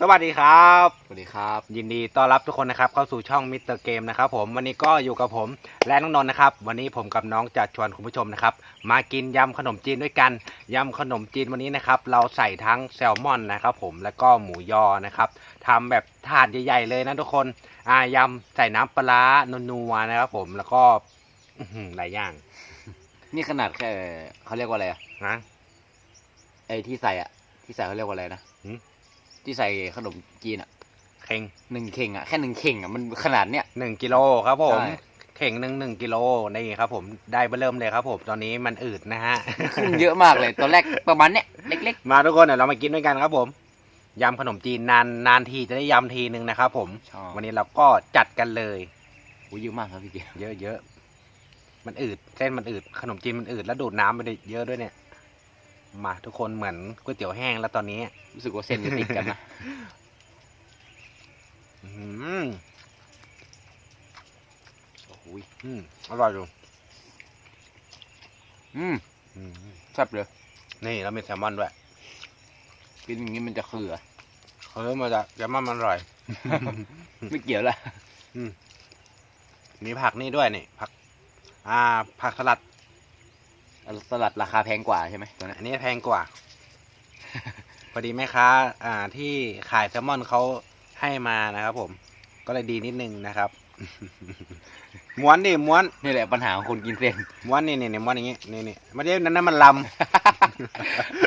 สวัสดีครับ สวัสดีครับ ยินดีต้อนรับทุกคนนะครับเข้าสู่ช่องมิสเตอร์เกมนะครับผมวันนี้ก็อยู่กับผมและน้องนนท์นะครับ วันนี้ผมกับน้องจะชวนคุณผู้ชมนะครับ มากินยำขนมจีนด้วยกันยำขนมจีนวันนี้นะครับ เราใส่ทั้งแซลมอนนะครับผมแล้วก็หมูยอนะครับทำแบบถาดใหญ่ ๆ เลยนะทุกคนอ่ายำใส่น้ำปลาร้านัวๆนะครับผมแล้วก็อื้อหือหลายอย่างนี่ขนาดแค่เขาเรียกว่าอะไรอะนะไอ้ที่ใส่อะที่ใส่เขาเรียกว่าอะไรนะหืม ที่ใส่ขนมจีนอะเข่งหนึ่งเข่งอะแค่หนึ่งเข่งอะมันขนาดเนี้ย หนึ่งกิโลครับผม ใช่ เข่งหนึ่งหนึ่งกิโลนี่ครับผมได้เบอร์เริ่มเลยครับผมตอนนี้มันอืดนะฮะ ขึ้นเยอะมากเลยตอนแรกประมาณเนี้ยเล็ก มาทุกคนเดี๋ยวเรามากินด้วยกันครับผมยำขนมจีนนานนานทีจะได้ยำทีนึงนะครับผม ๆชอบวันนี้เราก็จัดกันเลย โอ้ยเยอะมากครับพี่เกียร์เยอะเยอะมันอืดเส้นมันอืดขนมจีนมันอืดแล้วดูดน้ำไปได้เยอะด้วยเนี่ย มาทุกคนเหมือนก๋วยเตี๋ยวแห้งแล้วตอนนี้ รู้สึกว่าเส้นจะติดกันนะอื้อหือโอ้โหอืมอร่อยอยู่อืมอืมแซ่บเลย นี่เรามีแซลมอนด้วย กินอย่างนี้มันจะเคือเฮ้ยมาจากแซลมอนมันอร่อย ไม่เกี่ยวละมีผักนี่ด้วยนี่ผัก อ่า ผักสลัด สลัดราคาแพงกว่าใช่ไหมตัวนั้นอันนี้แพงกว่า พอดีแม่ค้า อ่า ที่ขายแซลมอนเขาให้มานะครับ ผม ก็เลยดีนิดนึงนะครับ ม้วนดิม้วนนี่แหละปัญหาของคนกินเส้นม้วนนี่นี่นี่ม้วนอย่างงี้นี่นี่ไม่ได้นั่นนั่นมันล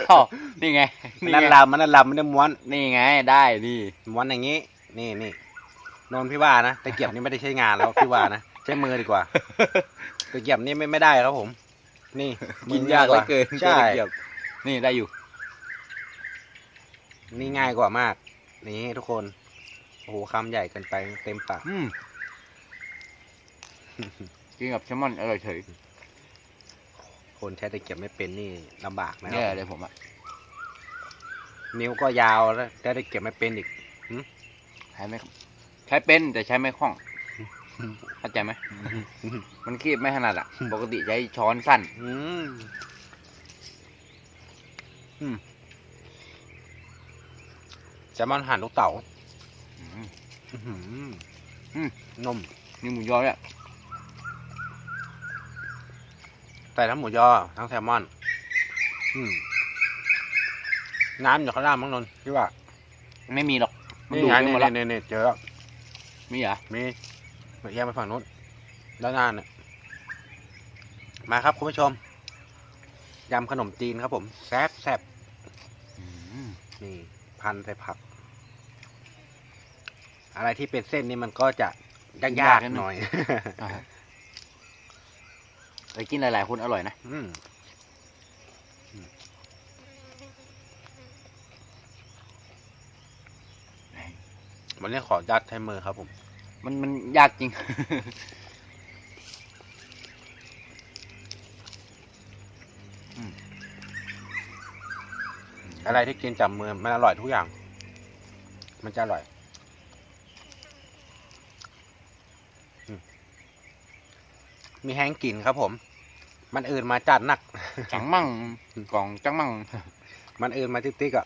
อ้าวนี่ไงำนี่นั่นไงลำมันนั่นลำไม่ได้ม้วนนี่ไงได้นี่ม้วนอย่างงี้ นี่นี่นนท์พี่ว่านะตะเกียบนี่ไม่ได้ใช้งานแล้วพี่ว่านะใช้มือดีกว่าตะเกียบนี่ไม่ไม่ได้ครับผม นี่ กินยากเหลือเกินใช่ตะเกียบนี่ได้อยู่ นี่ง่ายกว่ามาก นี่ทุกคน โอ้โหคำใหญ่เกินไปเต็มปาก อืมกินกับแซลมอนอร่อยเฉยคนใช้ตะเกียบไม่เป็นนี่ลำบากนะคแย่รับเลยผมอะนิ้วก็ยาวแล้วใช้ตะเกียบไม่เป็นอีก ใช้ไม่ใช้เป็นแต่ใช้ไม่คล่อง เข้าใจไหมมันคีบไม่ถนัดอะปกติใช้ช้อนสั้นอืมอืมแซลมอนหั่นลูกเต๋าอืมอื้อหืออืมนุ่มนี่หมูยอเนี่ยใส่ทั้งหมูยอ ทั้งแซลมอนอืมน้ำอยู่ข้างล่างมั้งนนท์พี่ว่า ไม่มีหรอก มันนี่ดูดไงไปนี่หมดแล้วนี่นี่เจอแล้วมีเหรอ มี มาแยกไปฝั่งนู้นด้านหน้าเนี่ยมาครับคุณผู้ชมยำขนมจีนครับผมแซ่บแซ่บอืมนี่พันใส่ผัก อะไรที่เป็นเส้นนี่มันก็จะยากๆหน่อยอ่าไปกินหลายๆคนอร่อยนะอืมวันนี้ขอยัดใช้มือครับผม มันมันยากจริง อะไรที่กินจับมือมันอร่อยทุกอย่าง มันจะอร่อยอืมมีแห้งกลิ่นครับผม มันอื่นมาจัดหนัก จังมั่งกล่องจังมั่งมันอื่นมาติ๊กๆอะ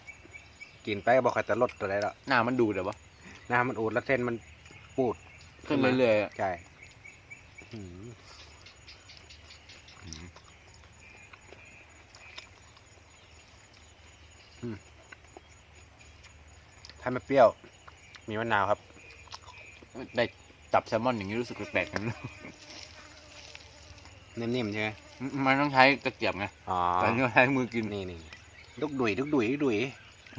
กินไปก็บอกว่าจะลดตัวได้แล้ว หน้ามันดูดเหรอวะนะมันอูดแล้วเส้นมันปูด ขึ้นเรื่อยๆอะใช่อืมถ้าไม่เปรี้ยว มีมะนาวครับ ได้จับแซลมอนอย่างนี้รู้สึกแปลกๆกันนิ่มๆใช่ไหมมันต้องใช้ตะเกียบไงอ๋อ แต่นี่ใช้มือกินนี่นี่ลูกดุยลูกดุยลูกดุย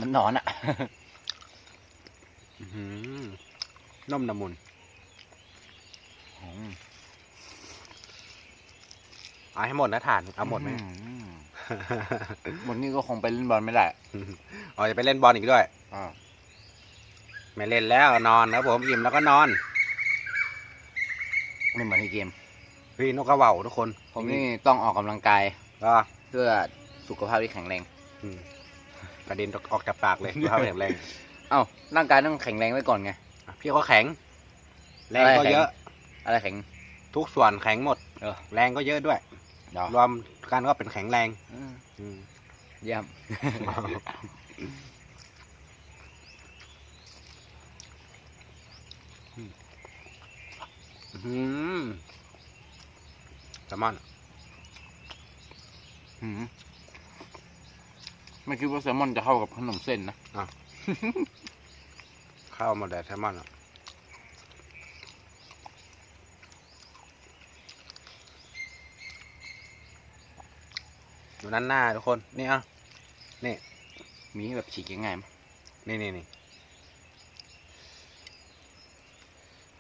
มันหนอนอะ อื้อหือนุ่มละมุน เอาให้หมดนะฐานเอาหมดไหมอืหมดนี่ก็คงไปเล่นบอลไม่ได้อ๋อจะไปเล่นบอลอีกด้วยอ่าไม่เล่นแล้วนอนครับผมอิ่มแล้วก็นอนไม่เหมือนในเกมพี่นกกระเหว่าทุกคน ผมนี่ต้องออกกำลังกายก็เพื่อสุขภาพที่แข็งแรงอืมกระเด็นออกจากปากเลยสุขภาพแข็งแรง เอ้าร่างกายต้องแข็งแรงไว้ก่อนไงอะพี่ก็แข็ง แรงอะไรก็แข็งเยอะ อะไรแข็ง ทุกส่วนแข็งหมดเออแรงก็เยอะด้วย รวมกันก็เป็นแข็งแรงเยี่ยมแซลมอนไม่คิดว่าแซลมอนจะเข้ากับขนมเส้นนะ เข้ามาแดดแซลมอนอะ ดูนั้นหน้าทุกคน นี่อะมีแบบฉีกยังไงไหมนี่นี่นี่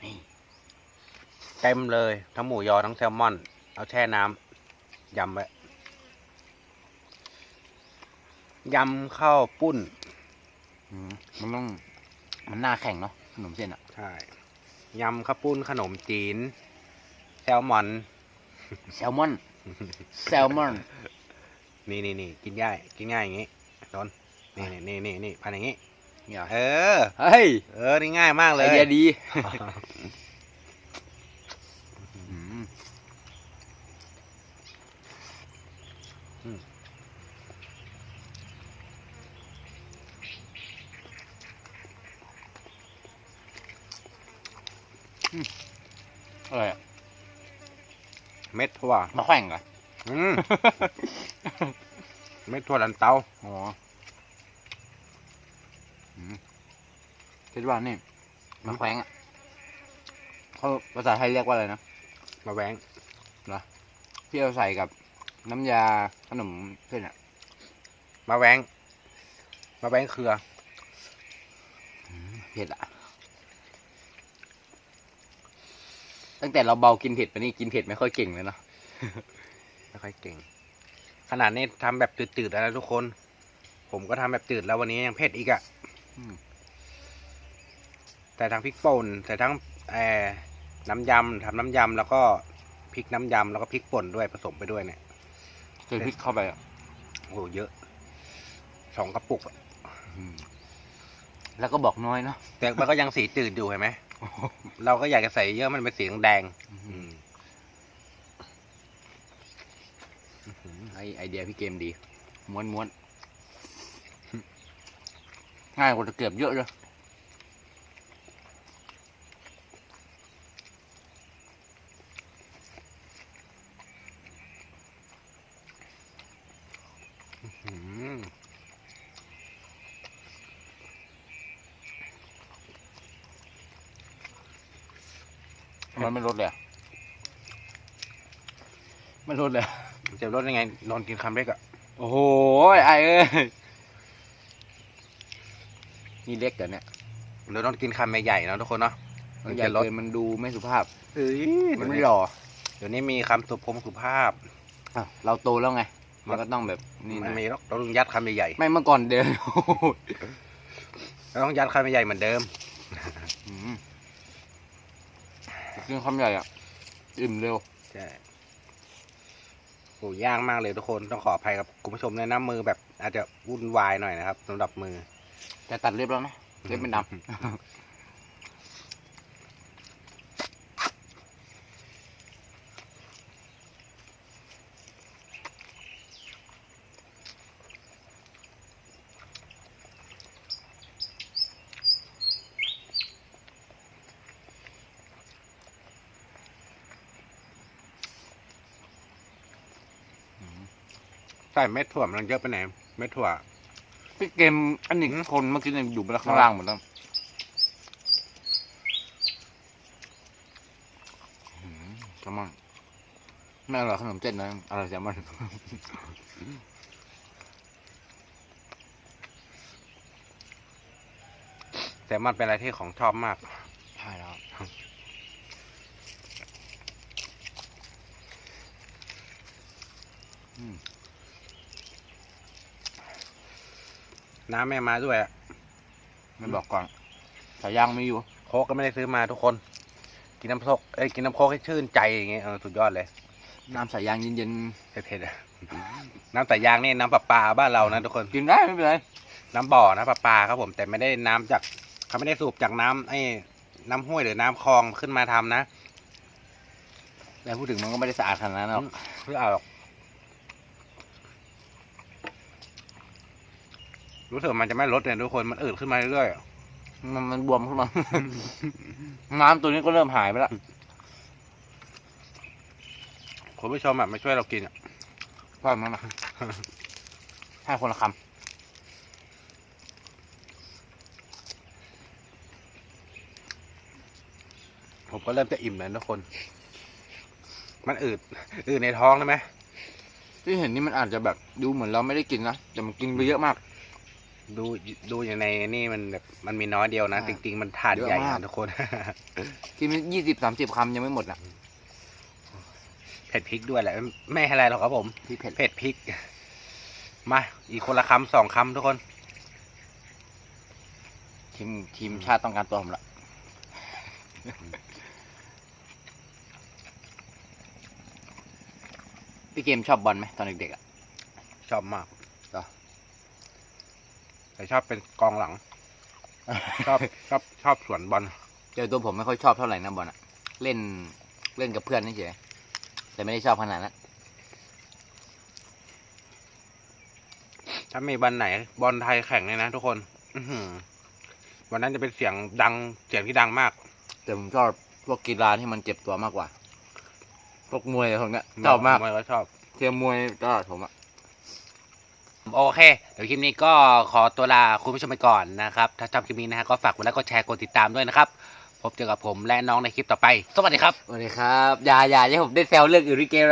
นี่เต็มเลย ทั้งหมูยอทั้งแซลมอน เอาแช่น้ำยำไว้ยำข้าวปุ้นอืมมันต้องมันหน้าแข็งเนาะขนมเส้นอะ ใช่ ยำข้าวปุ้นขนมจีน แซลมอน แซลมอน แซลมอน นี่นี่นี่กินง่ายกินง่ายอย่างงี้โดนนี่นี่นี่นี่นี่พันอย่างงี้เนี่ยเออเฮ้ยเออนี่ง่ายมากเลไอยเดียดีอืมอืมอะไรอะเม็ดถั่วมาแข่งเหรออืม เม็ดถั่วลันเตาอ๋ออืมคิดว่านี่มาแขวงอะเขาภาษาไทยเรียกว่าอะไรนะมาแหวงที่เราใส่กับน้ำยาขนมเส้นอะ มาแหวง มาแหวงเครือเผ็ดอะ ตั้งแต่เราเบากินเผ็ดไปนี่กินเผ็ดไม่ค่อยเก่งเลยเนาะไม่ค่อยเก่ง ขนาดนี้ทำแบบจืดๆแล้วนะทุกคน ผมก็ทำแบบจืดแล้ววันนี้ยังเผ็ดอีกอะ่ะอืมแต่ทั้งพริกป่นแต่ทั้งเออน้ำยำทำน้ำยำแล้วก็พริกน้ำยำแล้วก็พริกป่นด้วยผสมไปด้วยเนี่ยใส่พริกเข้าไปอะโอ้โหเยอะสองกระปุกอะอืมแล้วก็บอกน้อยเนาะแต่มันก็ยังสีจืดอยู่เห็นไหมเราก็อยากจะใส่เยอะมันเป็นสีแดงๆอืม ไอไอเดียพี่เกมดี ม้วนม้วนง่ายกว่าจะเกือบเยอะเลยอืมทำไมไม่ลดเลยอะไม่ลดเลย อะจะลดยังไงนอนกินคำเล็กอะโอ้โหไอเอ้ยนี่เล็กเดี๋ยวเนี่ยเดี๋ยวต้องกินคำใหญ่ๆเนาะทุกคนเนาะมันใหญ่จะลดเกินมันดูไม่สุภาพเอ้ยมัเดี๋นยวไม่นี้หล่อเดี๋ยวนี้มีคำสุภมสุภาพอะเราโตแล้วไงมันก็ต้องแบบนี่มันนะมีหรอกเราต้องยัดคำใหญ่ไม่เมื่อก่อนเดินๆเราต้องยัดคำใหญ่ๆเหมือนเดิมอืมกินคำใหญ่อะอิ่มเร็วใช่ โอ้ยากมากเลยทุกคนต้องขออภัยกับคุณผู้ชมด้วยนะมือแบบอาจจะวุ่นวายหน่อยนะครับสำหรับมือ แต่ตัดเล็บแล้วนะเล็บเป็นดำ ส่เม็ดถั่วมันเยอะไปไหนเม็ดถั่วพี่เกมอันนี้คนเมื่อกี้เนี่ยอยู่บนข้างล่างหมดแล้วอืมแซลมอนไม่อร่อยขนมเจ็ดนะอร่อยแซลมอนแต่มันเป็นอะไรที่ของชอบมาก ใช่แล้ว น้ำแม่มาด้วยอะไม่บอกก่อนสายยางไม่อยู่ โคกก็ไม่ได้ซื้อมาทุกคน กินน้ำโคกเอ้ยกินน้ำโคกให้ชื่นใจอย่างเงี้ยเออสุดยอดเลย น้ำสายยางเย็นเผ็ดๆอะน้ำแต่ยางนี่น้ำประปาบ้านเรานะทุกคน ๆกินได้ไม่เป็นไรน้ำบ่อนะประปาครับผม แต่ไม่ได้น้ำจากเขาไม่ได้สูบจากน้ำไอ้น้ำห้วยหรือน้ำคลองขึ้นมาทำนะแต่พูดถึงมันก็ไม่ได้สะอาดขนาดนั้นหรอก เพื่อเอาหรอก รู้สึกมันจะไม่ลดเนี่ยทุกคนมันอืดขึ้นมาเรื่อยๆมันมันบวมขึ้นมา น้ำตัวนี้ก็เริ่มหายไปแล้วคุณผู้ชมอะมาช่วยเรากินอะว่ามันนะให้คนละคผมก็เริ่มจะอิ่มแล้วทุกคน มันอืด อืดในท้องได้ไหมำที่เห็นนี่มันอาจจะแบบดูเหมือนเราไม่ได้กินนะ แต่มันกินไปเยอะมาก ดูดูอย่างในนี่มันแบบมันมีน้อยเดียวนะอ่าจริงๆมันถาดเยอะใหญ่มาก นะทุกคน กินยี่สิบสามสิบคำยังไม่หมดอะเผ็ดพริกด้วยแหละไม่ให้อะไรหรอกครับผมที่เผ็ดเผ็ดพริก มา อีกคนละคำสองคำทุกคน ทีมทีมชาติต้องการตัวผมละพี่เกมชอบบอลไหมตอนเด็กๆอะชอบมากเหรอ แต่ชอบเป็นกองหลัง ชอบชอบชอบสวนบอลเจอตัวผมไม่ค่อยชอบเท่าไหร่นะบอลอะเล่นเล่นกับเพื่อนนี่เฉยแต่ไม่ได้ชอบขนาดนั้นถ้ามีบอลไหน บอลไทยแข่งเนี่ยนะทุกคนอื้อหือวันนั้นจะเป็นเสียงดังเสียงที่ดังมาก แต่ผมชอบพวกกีฬาที่มันเจ็บตัวมากกว่าพวกมวยอะไรพวกเนี้ยชอบมากมวยก็ชอบเทียมมวยก็ผมอะ โอเคเดี๋ยวคลิปนี้ก็ขอตัวลาคุณผู้ชมไปก่อนนะครับ ถ้าชอบคลิปนี้นะฮะก็ฝากกดไลค์กดแชร์กดติดตามด้วยนะครับ พบเจอกับผมและน้องในคลิปต่อไป สวัสดีครับ สวัสดีครับ อย่าอย่าให้ผมได้แซวเรื่องอื่นที่เกม